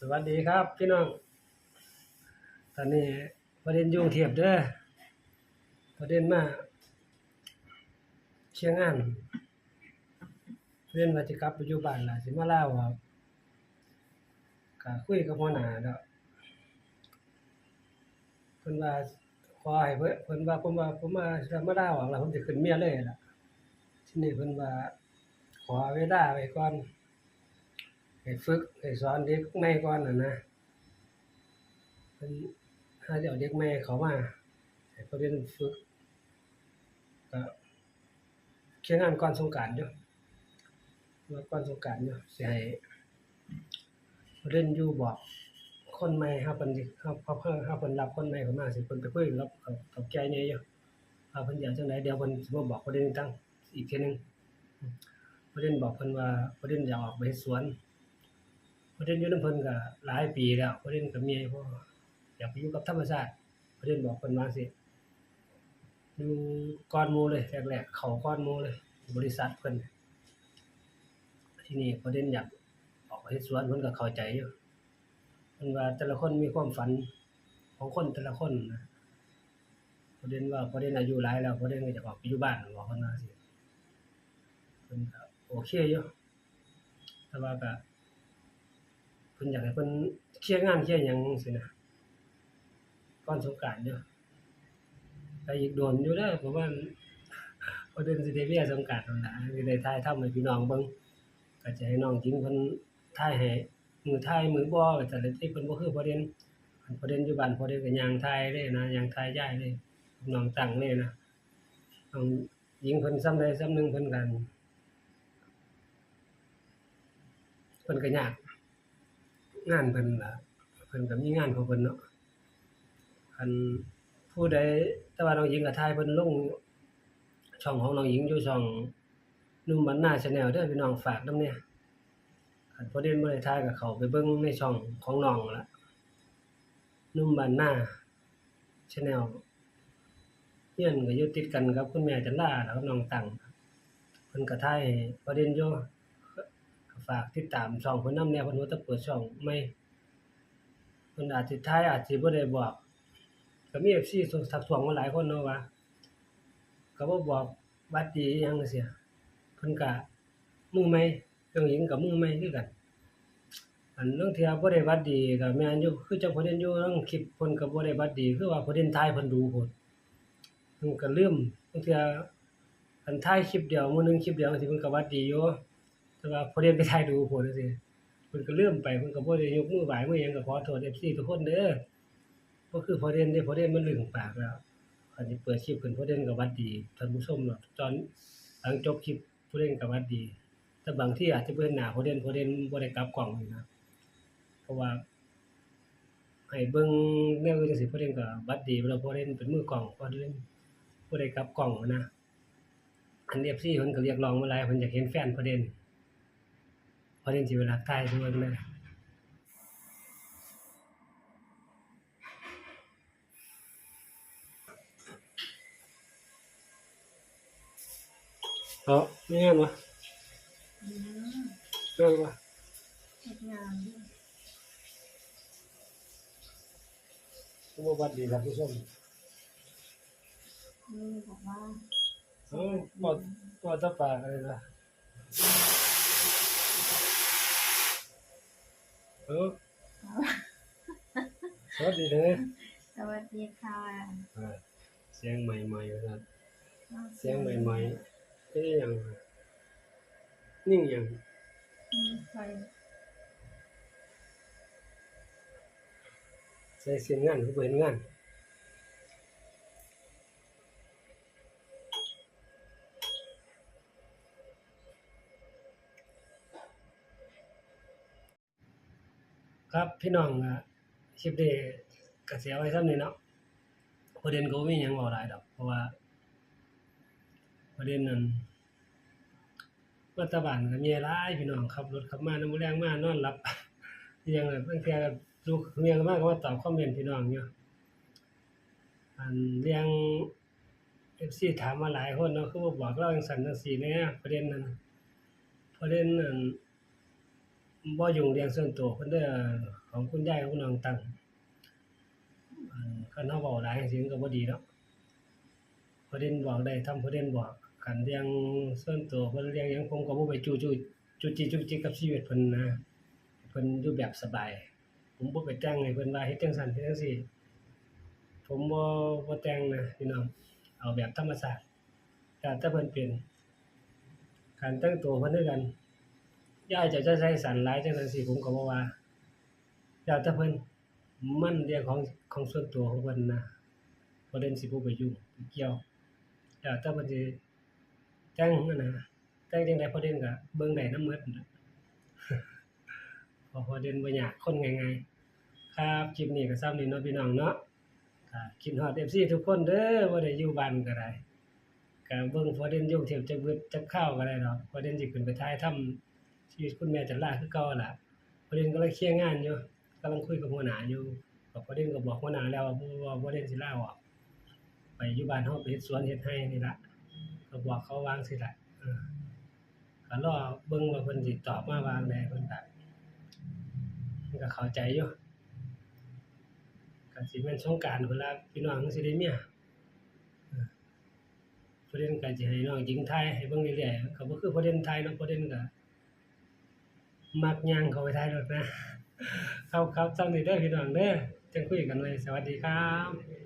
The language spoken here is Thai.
สวัสดีครับพี่น้อง ตอนนี้ประเด็นยุ่งเทียบเด้อประเด็นมาเชียงงานประเด็นว่าจะกลับปอยู่บ้านล่ะสิมาเล่าว่าก็คุยกับหัวหนาดอกเพิ่นว่าขอให้เพิ่นเพิ่นว่าผมว่าผมมาจะมาเล่าว่าผมสิขึ้นเมียเลยล่ะทีนี้เพิ่นว่าขอเวลาไว้ก่อน ให้ฝึกให้สอนเด็กใหม่ก่อนนะนะเพิ่นหาจะเอาเด็กใหม่เขามาให้เขาเรียนฝึกก็เคียงงานก่อนสงกานต์อยู่ว่าก่อนสงกานต์อยู่สิให้เรียนอยู่บอกคนใหม่เฮาเพิ่นสิเฮาเฮาเฮาเฮาเพิ่นรับคนใหม่เข้ามาสิเพิ่นไปคุยกับกับกับแกใหญ่อยู่ว่าเพิ่นอยากจังไดเดี๋ยวเพิ่นสิมาบอกประเด็นตั้งอีกทีหนึงประเด็นบอกเพิ่นว่าประเด็นอยากออกไปสวน ประเด็นอยู่นำเพิ่นก็หลายปีแล้วประเด็นก็มีเพราะอยากไปอยู่กับธรรมชาติประเด็นบอกเพิ่นว่าสิอยู่ก่อนหมู่เลยแรกๆเขาก่อนหมู่เลย บริษัทเพิ่นที่นี้ประเด็นอยากออกไปเฮ็ดสวนเพิ่นก็เข้าใจอยู่เพิ่นว่าแต่ละคนมีความฝันของคนแต่ละคนนะประเด็นว่าประเด็นอายุหลายแล้วประเด็นก็อยากออกไปอยู่บ้านบอกเพิ่นว่าสิเพิ่นก็โอเคอยู่แต่ว่าก็ เพิ่นอยากให้เพิ่นเคลียร์งานเคลียร์หยังจังซี่นะก่อนสงกรานต์เด้อก็อีกโดนอยู่เด้อเพราะว่าพอเดือนสิได้เวียสงกรานต์นั่นล่ะสิได้ถ่ายทำให้พี่น้องเบิ่งก็จะให้น้องจริงเพิ่นถ่ายให้มือถ่ายมือบ่ก็จะได้ที่เพิ่นบ่คือประเด็นอันประเด็นอยู่บ้านประเด็นก็ย่างถ่ายเลยนะย่างถ่ายย้ายเลยน้องตั้งเลยนะน้องหญิงเพิ่นซ้ำใดซ้ำหนึงเพิ่นกันเพิ่นก็ยาก งานเพิ่นล่ะเพิ่นก็มีงานของเพิ่นเนาะคันผู้ใดแต่ว่าน้องหญิงก็ถ่ายเพิ่นลงช่องของน้องหญิงอยู่ช่องนุ่มบ้านนา Channel เด้อพี่น้องฝากนำแหน่คันประเด็นบ่ได้ถ่ายก็เข้าไปเบิ่งในช่องของน้องล่ะนุ่มบ้านนา Channel เฮียนก็อยู่ติดกันกับคุณแม่จันลาแล้วน้องตังเพิ่นก็ถ่ายประเด็นอยู่ ฝากติดตามช่องเพิ่นนำแน่เพิ่นว่าจะเปิดช่องใหม่เพิ่นอาจสิท้ายอาจสิบ่ได้บอกก็มี FC ส่งทักทวงมาหลายคนเนาะว่าก็บ่บอกบัดดีอิหยังจังซี่เพิ่นก็มือใหม่เรื่องหญิงก็มือใหม่คือกัน อันเรื่องเที่ยบ่ได้บัดดีก็แม่นอยู่คือจังเพิ่นเห็นอยู่ทั้งคลิปเพิ่นก็บ่ได้บัดดีคือว่าเพิ่นเห็นทายเพิ่นดูโพดเพิ่นก็ลืมบางเที่ยอันท้ายคลิปเดียวมื้อหนึงคลิปเดียวสิเพิ่นก็บัดดีอยู่ แต่ว่าพอเรียนไปถ่ายดูโพดจังซี่เพิ่มไปเพิ่นก็บ่ได้ยกมือไหวมือยังก็ขอโทษ FC ทุกคนเด้อบ่คือพอเรียนเด้พอเรียนมันลึงปากแล้วคันสิเปิดคลิปขึ้นพอเรียนก็หวัดดีท่านผู้ชมเนาะตอนหลังจบคลิปพอเรียนก็หวัดดี แต่บางที่อาจจะบ่เห็นหน้าพอเรียนพอเรียนบ่ได้กลับกล้องนี่นะเพราะว่าให้เบิ่งแนวอื่นจังซี่พอเรียนก็หวัดดีแล้วพอเรียนเป็นมือกล้องพอเรียนบ่ได้กลับกล้องนะอัน FC เพิ่นก็เรียกร้องมาหลายเพิ่นอยากเห็นแฟนพอเรียน พอเล่นสิเวลาใกล้ทุกวันเลยเออไม่งั้นวะอืมเรื่องวะเฮ็ดงานอยู่ผมว่าวัดดีครับผู้ชมนี่บอกว่าเออปอดปอดตะปากอะไรล่ะ เออสวัสดีเลยสวัสดีค่ะอ่าเสียงใหม่ๆครับเสียงใหม่ๆเป็นอย่างนิ่งอย่างมีไฟใส่เสียงงานคือบ่เห็นงาน ครับพี่น้องคลิปนี้ก็สิเอาไว้ซ้ำนี้เนาะประเด็นก็บ่มียังเว้าหลายดอก เพราะว่า ประเด็นนั้นรัฐบาลก็มีหลายพี่น้องขับรถขับมานำมื้อแลงมานอนหลับยังแบบบางเที่ยก็ลูกเมียก็มาก็มาตอบคอมเมนต์พี่น้องอยู่อันเรื่อง FC ถามมาหลายคนเนาะคือบอกเราจังซั่นจังซี่แหน่ประเด็นนั้นประเด็นนั้น บ่ยุ่งเรื่องส่วนตัวเพิ่นเด้อของคุณยายของน้องตังคันเฮาเว้าหลายจังซี่ก็บ่ดีเนาะประเด็นบอกได้ทำประเด็นบอกคันเรื่องส่วนตัวเพิ่นเรื่องหยังผมก็บ่ไปจู้จู้จุจิจุจิกกับชีวิตเพิ่นนะเพิ่นอยู่แบบสบาย ผมบ่ไปแต่งให้เพิ่นว่าเฮ็ดจังซั่นเฮ็ดจังซี่ผมบ่บ่แต่งนะพี่น้องเอาแบบธรรมชาติแต่ถ้าเพิ่นเป็นการแต่งตัวเพิ่นคือกัน ย่าจะจะใช้สันหลายจังซั่นสิผมก็บ่ว่าแล้วแต่เพิ่นมันเรื่องของของส่วนตัวของเพิ่นนะบ่เด่นสิบ่ไปยุ่งเกี่ยวแล้วแต่เพิ่นสิแต่งนั่นนะแต่งจังได๋พอเด่นก็เบิ่งได้นำหมดนั่นล่ะเพระพอเด่นบ่ยากคนง่ายๆครับคลิปนี้ก็ซ้ำนี้เนาะพี่น้องเนาะก็คิดฮอด FC ทุกคนเด้อบ่ได้อยู่บ้านก็ได้ก็เบิ่งพอเด่นยู่เทียวจักบึดจักข้าวก็ได้ดอกพอเด่นสิขึ้นไปถ่ายทำ ชีวิตคุณแม่จันลาคือเก่าล่ะพอเด่นกำลังเคลียร์งานอยู่กำลังคุยกับหัวหน้าอยู่ก็พอเด่นก็บอกหัวหน้าแล้วว่าบ่ว่าบ่เด่นสิลาออกไปอยู่บ้านเฮาไปเฮ็ดสวนเฮ็ดไร่นี่ล่ะก็บอกเขาวางสิล่ะเออก็รอเบิ่งว่าเพิ่นสิตอบมาวางใดเพิ่นก็เพิ่นก็เข้าใจอยู่ก็สิแม่นสงกรานต์พุ่นล่ะพี่น้องสิได้เมียประเด็นก็สิให้น้องหญิงไทยให้เบิ่งเรื่อยๆก็บ่คือประเด็นไทยเนาะประเด็นก็ มักย่างเขาไปไทยรถนะ ครับครับจำนี้ได้พี่น้องเด้อจังคุยกันเลย สวัสดีครับ